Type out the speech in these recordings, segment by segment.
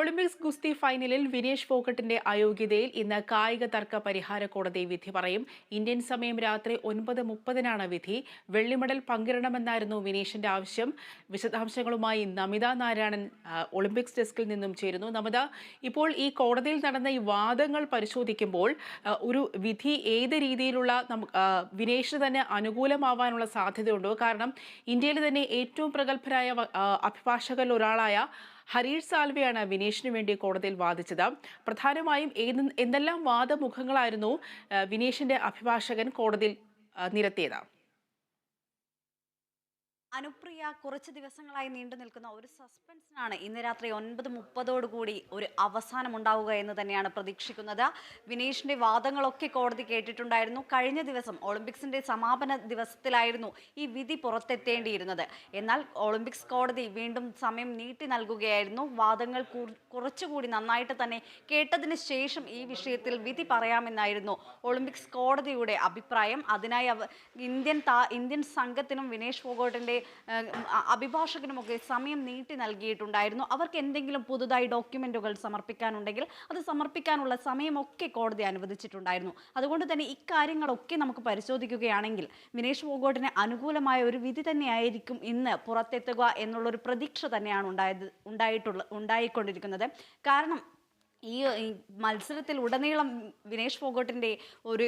Olympics ഗുസ്തി ഫൈനലിൽ വിനേഷ് ഫോക്കട്ടിന്റെ അയോഗ്യതയിൽ ഇന്ന് കായിക തർക്ക പരിഹാര കോടതി വിധി പറയും. ഇന്ത്യൻ സമയം രാത്രി ഒൻപത് മുപ്പതിനാണ് വിധി. വെള്ളിമെഡൽ പങ്കിടണമെന്നായിരുന്നു വിനേഷിന്റെ ആവശ്യം. വിശദാംശങ്ങളുമായി നമിത നാരായണൻ ഒളിമ്പിക്സ് ഡെസ്കിൽ നിന്നും ചേരുന്നു. നമിത ഇപ്പോൾ ഈ കോടതിയിൽ നടന്ന ഈ വാദങ്ങൾ പരിശോധിക്കുമ്പോൾ ഒരു വിധി ഏത് രീതിയിലുള്ള വിനേഷിന് തന്നെ അനുകൂലമാവാനുള്ള സാധ്യതയുണ്ടോ? കാരണം ഇന്ത്യയിലെ തന്നെ ഏറ്റവും പ്രഗത്ഭരായ അഭിഭാഷകരിൽ ഒരാളായ ഹരീഷ് സാൽവെയാണ് വിനേഷിന് വേണ്ടി കോടതിയിൽ വാദിച്ചത്. പ്രധാനമായും ഏത് എന്തെല്ലാം വാദമുഖങ്ങളായിരുന്നു വിനേഷിന്റെ അഭിഭാഷകൻ കോടതിയിൽ നിരത്തിയത്? അനുപ്രിയ കുറച്ച് ദിവസങ്ങളായി നീണ്ടു നിൽക്കുന്ന ഒരു സസ്പെൻസിനാണ് ഇന്ന് രാത്രി ഒൻപത് മുപ്പതോടുകൂടി ഒരു അവസാനം ഉണ്ടാവുക എന്ന് തന്നെയാണ് പ്രതീക്ഷിക്കുന്നത്. വിനീഷിന്റെ വാദങ്ങളൊക്കെ കോടതി കേട്ടിട്ടുണ്ടായിരുന്നു. കഴിഞ്ഞ ദിവസം ഒളിമ്പിക്സിന്റെ സമാപന ദിവസത്തിലായിരുന്നു ഈ വിധി പുറത്തെത്തേണ്ടിയിരുന്നത്. എന്നാൽ ഒളിമ്പിക്സ് കോടതി വീണ്ടും സമയം നീട്ടി നൽകുകയായിരുന്നു. വാദങ്ങൾ കുറച്ചുകൂടി നന്നായിട്ട് തന്നെ കേട്ടതിന് ശേഷം ഈ വിഷയത്തിൽ വിധി പറയാമെന്നായിരുന്നു ഒളിമ്പിക്സ് കോടതിയുടെ അഭിപ്രായം. അതിനായി ഇന്ത്യൻ ഇന്ത്യൻ സംഘത്തിനും വിനേഷ് അ- അഭിഭാഷകനുമൊക്കെ സമയം നീട്ടി നൽകിയിട്ടുണ്ടായിരുന്നു. അവർക്ക് എന്തെങ്കിലും പുതുതായി ഡോക്യുമെന്റുകൾ സമർപ്പിക്കാനുണ്ടെങ്കിൽ അത് സമർപ്പിക്കാനുള്ള സമയമൊക്കെ കോടതി അനുവദിച്ചിട്ടുണ്ടായിരുന്നു. അതുകൊണ്ട് തന്നെ ഇക്കാര്യങ്ങളൊക്കെ നമുക്ക് പരിശോധിക്കുകയാണെങ്കിൽ വിനേഷ് ഫോഗോട്ടിന് അനുകൂലമായ ഒരു വിധി തന്നെയായിരിക്കും ഇന്ന് പുറത്തെത്തുക എന്നുള്ളൊരു പ്രതീക്ഷ തന്നെയാണ് ഉണ്ടായത് ഉണ്ടായിട്ടുള്ള ഉണ്ടായിക്കൊണ്ടിരിക്കുന്നത്. കാരണം ഈ മത്സരത്തിൽ ഉടനീളം വിനേഷ് ഫോഗോട്ടിന്റെ ഒരു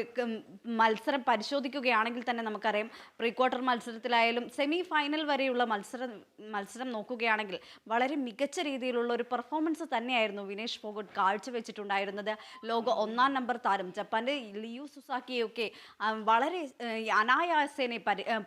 മത്സരം പരിശോധിക്കുകയാണെങ്കിൽ തന്നെ നമുക്കറിയാം. പ്രീ ക്വാർട്ടർ മത്സരത്തിലായാലും സെമി ഫൈനൽ വരെയുള്ള മത്സരം മത്സരം നോക്കുകയാണെങ്കിൽ വളരെ മികച്ച രീതിയിലുള്ള ഒരു പെർഫോമൻസ് തന്നെയായിരുന്നു വിനേഷ് ഫോഗോട്ട് കാഴ്ചവെച്ചിട്ടുണ്ടായിരുന്നത്. ലോക ഒന്നാം നമ്പർ താരം ജപ്പാന്റെ ലിയു സുസാക്കിയൊക്കെ വളരെ അനായാസേനെ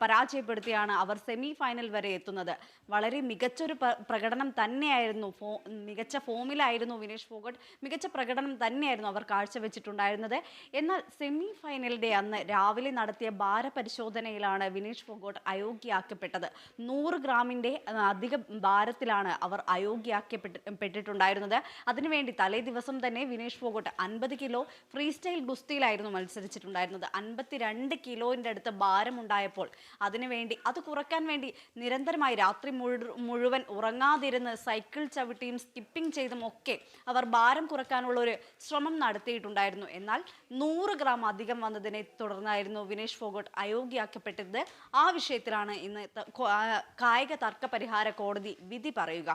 പരാജയപ്പെടുത്തിയാണ് അവർ സെമി ഫൈനൽ വരെ എത്തുന്നത്. വളരെ മികച്ചൊരു പ്രകടനം തന്നെയായിരുന്നു ഫോ മികച്ച ഫോമിലായിരുന്നു വിനേഷ് ഫോഗട്ട് മികച്ച പ്രകടനം തന്നെയായിരുന്നു അവർ കാഴ്ചവെച്ചിട്ടുണ്ടായിരുന്നത്. എന്നാൽ സെമി ഫൈനലിന്റെ അന്ന് രാവിലെ നടത്തിയ ഭാരപരിശോധനയിലാണ് വിനേഷ് ഫോഗോട്ട് അയോഗ്യയാക്കപ്പെട്ടത്. നൂറ് ഗ്രാമിന്റെ അധിക ഭാരത്തിലാണ് അവർ അയോഗ്യയാക്കപ്പെട്ടിട്ടുണ്ടായിരുന്നത്. അതിനുവേണ്ടി തലേ ദിവസം തന്നെ വിനേഷ് ഫോഗോട്ട് അൻപത് കിലോ ഫ്രീ സ്റ്റൈൽ ഗുസ്തിയിലായിരുന്നു മത്സരിച്ചിട്ടുണ്ടായിരുന്നത്. അൻപത്തിരണ്ട് കിലോന്റെ അടുത്ത് ഭാരമുണ്ടായപ്പോൾ അതിനുവേണ്ടി അത് കുറയ്ക്കാൻ വേണ്ടി നിരന്തരമായി രാത്രി മുഴുവൻ ഉറങ്ങാതിരുന്ന് സൈക്കിൾ ചവിട്ടിയും സ്കിപ്പിംഗ് ചെയ്തും ഒക്കെ അവർ ഭാരം കുറയ്ക്കാനുള്ള ഒരു ശ്രമം നടത്തിയിട്ടുണ്ടായിരുന്നു. എന്നാൽ നൂറ് ഗ്രാം അധികം വന്നതിനെ തുടർന്നായിരുന്നു വിനേഷ് ഫോഗോട്ട് അയോഗ്യയാക്കപ്പെട്ടത്. ആ വിഷയത്തിലാണ് ഇന്ന് കായിക തർക്ക പരിഹാര കോടതി വിധി പറയുക.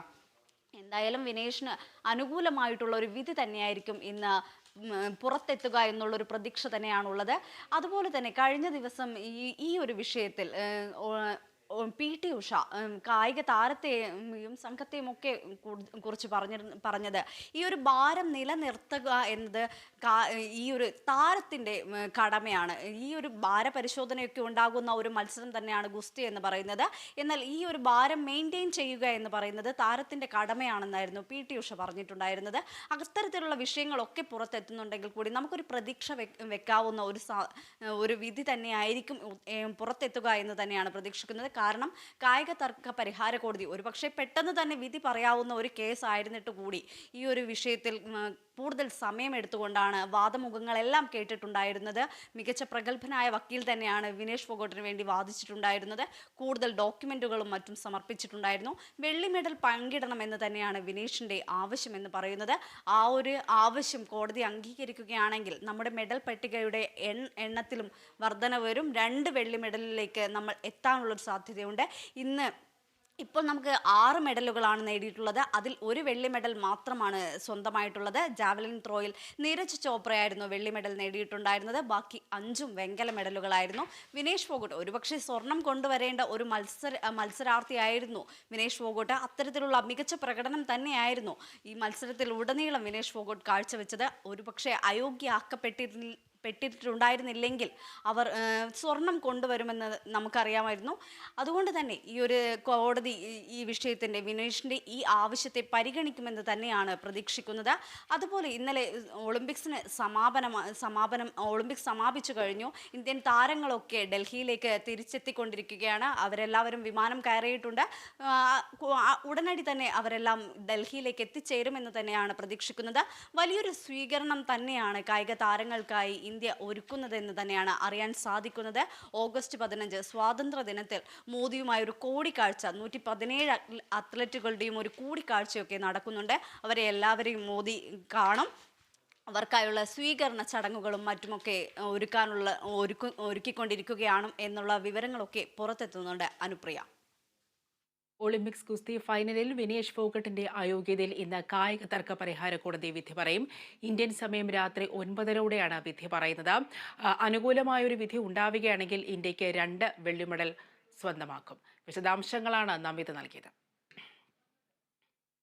എന്തായാലും വിനേഷിന് അനുകൂലമായിട്ടുള്ള ഒരു വിധി തന്നെയായിരിക്കും ഇന്ന് പുറത്തെത്തുക എന്നുള്ളൊരു പ്രതീക്ഷ തന്നെയാണുള്ളത്. അതുപോലെ തന്നെ കഴിഞ്ഞ ദിവസം ഈ ഈ ഒരു വിഷയത്തിൽ പി ടി ഉഷ കായിക താരത്തെയും സംഘത്തെയും ഒക്കെ കുറിച്ച് പറഞ്ഞ പറഞ്ഞത്. ഈ ഒരു ഭാരം നിലനിർത്തുക എന്നത് ഈ ഒരു താരത്തിന്റെ കടമയാണ്. ഈ ഒരു ഭാരപരിശോധനയൊക്കെ ഉണ്ടാകുന്ന ഒരു മത്സരം തന്നെയാണ് ഗുസ്തി എന്ന് പറയുന്നത്. എന്നാൽ ഈ ഒരു ഭാരം മെയിന്റെയിൻ ചെയ്യുക എന്ന് പറയുന്നത് താരത്തിന്റെ കടമയാണെന്നായിരുന്നു പി ടി ഉഷ പറഞ്ഞിട്ടുണ്ടായിരുന്നത്. അത്തരത്തിലുള്ള വിഷയങ്ങളൊക്കെ പുറത്തെത്തുന്നുണ്ടെങ്കിൽ കൂടി നമുക്കൊരു പ്രതീക്ഷ വെക്ക് വെക്കാവുന്ന ഒരു ഒരു വിധി തന്നെയായിരിക്കും പുറത്തെത്തുക എന്ന് തന്നെയാണ് പ്രതീക്ഷിക്കുന്നത്. കാരണം കായിക തർക്ക പരിഹാര കോടതി ഒരുപക്ഷെ പെട്ടെന്ന് തന്നെ വിധി പറയാവുന്ന ഒരു കേസ് ആയിരുന്നിട്ട് കൂടി ഈ ഒരു വിഷയത്തിൽ കൂടുതൽ സമയം എടുത്തുകൊണ്ടാണ് വാദമുഖങ്ങളെല്ലാം കേട്ടിട്ടുണ്ടായിരുന്നത്. മികച്ച പ്രഗത്ഭനായ വക്കീൽ തന്നെയാണ് വിനേഷ് ഫോഗോട്ടിന് വേണ്ടി വാദിച്ചിട്ടുണ്ടായിരുന്നത്. കൂടുതൽ ഡോക്യുമെന്റുകളും മറ്റും സമർപ്പിച്ചിട്ടുണ്ടായിരുന്നു. വെള്ളി മെഡൽ പങ്കിടണമെന്ന് തന്നെയാണ് വിനേഷിന്റെ ആവശ്യം എന്ന് പറയുന്നത്. ആ ഒരു ആവശ്യം കോടതി അംഗീകരിക്കുകയാണെങ്കിൽ നമ്മുടെ മെഡൽ പട്ടികയുടെ എണ്ണത്തിലും വർധന വരും. രണ്ട് വെള്ളി മെഡലിലേക്ക് നമ്മൾ എത്താനുള്ളൊരു സാധ്യതയുണ്ട്. ഇന്ന് ഇപ്പോൾ നമുക്ക് ആറ് മെഡലുകളാണ് നേടിയിട്ടുള്ളത്. അതിൽ ഒരു വെള്ളി മെഡൽ മാത്രമാണ് സ്വന്തമായിട്ടുള്ളത്. ജാവലിൻ ത്രോയിൽ നീരജ് ചോപ്രയായിരുന്നു വെള്ളി മെഡൽ നേടിയിട്ടുണ്ടായിരുന്നത്. ബാക്കി അഞ്ചും വെങ്കല മെഡലുകളായിരുന്നു. വിനേഷ് ഫോഗോട്ട് ഒരുപക്ഷെ സ്വർണം കൊണ്ടുവരേണ്ട ഒരു മത്സര മത്സരാർത്ഥിയായിരുന്നു വിനേഷ് ഫോഗോട്ട്. അത്തരത്തിലുള്ള മികച്ച പ്രകടനം തന്നെയായിരുന്നു ഈ മത്സരത്തിൽ ഉടനീളം വിനേഷ് ഫോഗോട്ട് കാഴ്ചവെച്ചത്. ഒരുപക്ഷെ അയോഗ്യയാക്കപ്പെട്ടിരുന്നില്ല പെട്ടിട്ടുണ്ടായിരുന്നില്ലെങ്കിൽ അവർ സ്വർണം കൊണ്ടുവരുമെന്ന് നമുക്കറിയാമായിരുന്നു. അതുകൊണ്ട് തന്നെ ഈ ഒരു കോടതി ഈ- വിഷയത്തിന്റെ വിനേഷിന്റെ ഈ ആവശ്യത്തെ പരിഗണിക്കുമെന്ന് തന്നെയാണ് പ്രതീക്ഷിക്കുന്നത്. അതുപോലെ ഇന്നലെ ഒളിമ്പിക്സിന് സമാപനം സമാപനം ഒളിമ്പിക്സ് സമാപിച്ചു കഴിഞ്ഞു. ഇന്ത്യൻ താരങ്ങളൊക്കെ ഡൽഹിയിലേക്ക് തിരിച്ചെത്തിക്കൊണ്ടിരിക്കുകയാണ്. അവരെല്ലാവരും വിമാനം കയറിയിട്ടുണ്ട്. ഉടനടി തന്നെ അവരെല്ലാം ഡൽഹിയിലേക്ക് എത്തിച്ചേരുമെന്ന് തന്നെയാണ് പ്രതീക്ഷിക്കുന്നത്. വലിയൊരു സ്വീകരണം തന്നെയാണ് കായിക താരങ്ങൾക്കായി ഇന്ത്യ ഒരുക്കുന്നതെന്ന് തന്നെയാണ് അറിയാൻ സാധിക്കുന്നത്. ഓഗസ്റ്റ് പതിനഞ്ച് സ്വാതന്ത്ര്യ ദിനത്തിൽ മോദിയുമായ ഒരു കൂടിക്കാഴ്ച നൂറ്റി പതിനേഴ് അത്ലറ്റുകളുടെയും ഒരു കൂടിക്കാഴ്ചയൊക്കെ നടക്കുന്നുണ്ട്. അവരെ എല്ലാവരെയും മോദി കാണും. അവർക്കായുള്ള സ്വീകരണ ചടങ്ങുകളും മറ്റുമൊക്കെ ഒരുക്കാനുള്ള ഒരുക്കു ഒരുക്കിക്കൊണ്ടിരിക്കുകയാണ് എന്നുള്ള വിവരങ്ങളൊക്കെ പുറത്തെത്തുന്നുണ്ട് അനുപ്രിയ. ഒളിമ്പിക്സ് കുസ്തി ഫൈനലിൽ വിനേഷ് ഫോഗട്ടിന്റെ അയോഗ്യതയിൽ ഇന്ന് കായിക തർക്ക പരിഹാര കോടതി വിധി പറയും. ഇന്ത്യൻ സമയം രാത്രി ഒൻപതരോടെയാണ് വിധി പറയുന്നത്. അനുകൂലമായൊരു വിധി ഉണ്ടാവുകയാണെങ്കിൽ ഇന്ത്യയ്ക്ക് രണ്ട് വെള്ളി മെഡൽ സ്വന്തമാക്കും. വിശദാംശങ്ങളാണ് നമ്മിത് നൽകിയത്.